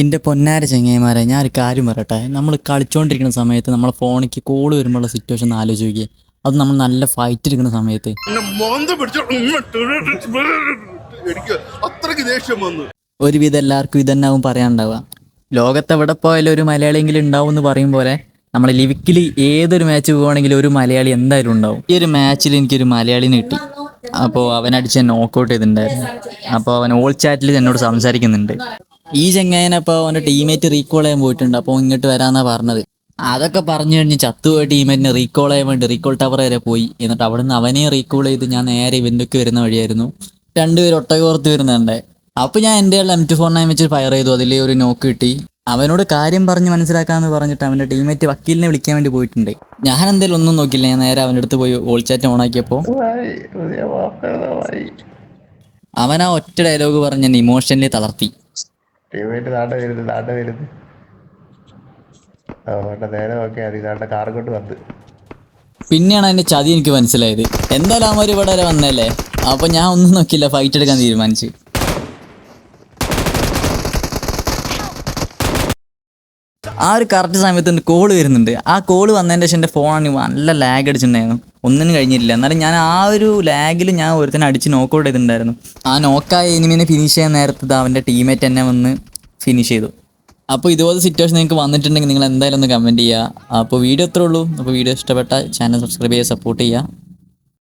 എന്റെ പൊന്നാര ചങ്ങേമാരെ ഞാൻ ഒരു കാര്യം പറയട്ടെ. നമ്മൾ കളിച്ചുകൊണ്ടിരിക്കുന്ന സമയത്ത് നമ്മളെ ഫോണിക്ക് കോൾ വരുമ്പോഴുള്ള സിറ്റുവേഷൻ ആലോചിക്കുക ആലോചിച്ച് നോക്കിയേ. അത് നമ്മൾ നല്ല ഫൈറ്റ് എടുക്കുന്ന സമയത്ത്. ഒരുവിധം എല്ലാവർക്കും ഇതന്നാവും പറയാനുണ്ടാവുക. ലോകത്ത് എവിടെ പോയാലും ഒരു മലയാളിയെങ്കിലും ഉണ്ടാവും എന്ന് പറയും പോലെ നമ്മൾ ലിവിക്കിൽ ഏതൊരു മാച്ച് പോവുകയാണെങ്കിലും ഒരു മലയാളി എന്തായാലും ഉണ്ടാവും. ഈ ഒരു മാച്ചിൽ എനിക്കൊരു മലയാളിനെ കിട്ടി. അപ്പോൾ അവനടിച്ച് നോക്കൗട്ട് ചെയ്തിട്ടുണ്ടായിരുന്നു. അപ്പോൾ അവൻ ഓൾ ചാറ്റിൽ എന്നോട് സംസാരിക്കുന്നുണ്ട്. ഈ ചെങ്ങായനപ്പോൾ അവന്റെ ടീമേറ്റ് റീകോൾ ചെയ്യാൻ പോയിട്ടുണ്ട്. അപ്പോൾ ഇങ്ങോട്ട് വരാന്നാ പറഞ്ഞത്. അതൊക്കെ പറഞ്ഞു കഴിഞ്ഞ് ചത്തുപോയ ടീമേറ്റിനെ റീകോൾ ചെയ്യാൻ വേണ്ടി റീകോൾ ടവർ വരെ പോയി. എന്നിട്ട് അവിടെ നിന്ന് അവനെ റീകോൾ ചെയ്ത് ഞാൻ നേരെ ഇവന്റൊക്കെ വരുന്ന വഴിയായിരുന്നു. രണ്ടുപേരും ഒട്ടകോർത്ത് വരുന്നുണ്ട്. അപ്പൊ ഞാൻ എന്റെ എം ടു ഫോർ നയൻ വെച്ച് ഫയർ ചെയ്തു. അതിൽ ഒരു നോക്ക് കിട്ടി. അവനോട് കാര്യം പറഞ്ഞ് മനസ്സിലാക്കാന്ന് പറഞ്ഞിട്ട് അവന്റെ ടീമേറ്റ് വക്കീലിനെ വിളിക്കാൻ വേണ്ടി പോയിട്ടുണ്ട്. ഞാൻ എന്തായാലും ഒന്നും നോക്കില്ല ഞാൻ നേരെ അവന്റെ അടുത്ത് പോയി ഓൾ ചാറ്റ് ഓൺ ആക്കിയപ്പോ അവൻ ആ ഒറ്റ ഡയലോഗ് പറഞ്ഞ് എന്നെ ഇമോഷണലി തളർത്തി. ടീമേറ്റ് നാട്ടെ വരുന്നു നാട്ടെ വരുന്നു. അവരുടെ നേരെ നോക്കി മതി. നാട്ടെ കാർ കൊണ്ട് വന്ന്. പിന്നെയാണ് അതിന്റെ ചതി എനിക്ക് മനസ്സിലായത്. എന്തായാലും അവന്മാർ ഇവിടെ വരെ വന്നല്ലേ? അപ്പൊ ഞാൻ ഒന്നും നോക്കിയില്ല ഫൈറ്റ് എടുക്കാൻ തീരുമാനിച്ചു. ആ ഒരു കറക്റ്റ് സമയത്ത് കോൾ വരുന്നുണ്ട്. ആ കോൾ വന്നതിന്റെ ശേഷം എന്റെ ഫോണാണ് നല്ല ലാഗ് അടിച്ചിട്ടുണ്ടായിരുന്നു. ഒന്നിനും കഴിഞ്ഞില്ല എന്നാലും ഞാൻ ആ ഒരു ലാഗിൽ ഞാൻ ഒരുത്തനെ അടിച്ച് നോക്കൗട്ട് ചെയ്തിട്ടുണ്ടായിരുന്നു. ആ നോക്കായ എനിമിനെ ഫിനിഷ് ചെയ്യാൻ നേരത്ത് ദാ അവന്റെ ടീമേറ്റ് എന്നെ വന്ന് ഫിനിഷ് ചെയ്തു. അപ്പോൾ ഇതുപോലെ സിറ്റുവേഷൻ നിങ്ങൾക്ക് വന്നിട്ടുണ്ടെങ്കിൽ നിങ്ങൾ എന്തായാലും ഒന്ന് കമന്റ് ചെയ്യുക. അപ്പോൾ വീഡിയോ എത്ര ഉള്ളൂ. അപ്പോൾ വീഡിയോ ഇഷ്ടപ്പെട്ട ചാനൽ സബ്സ്ക്രൈബ് ചെയ്യുക സപ്പോർട്ട് ചെയ്യുക.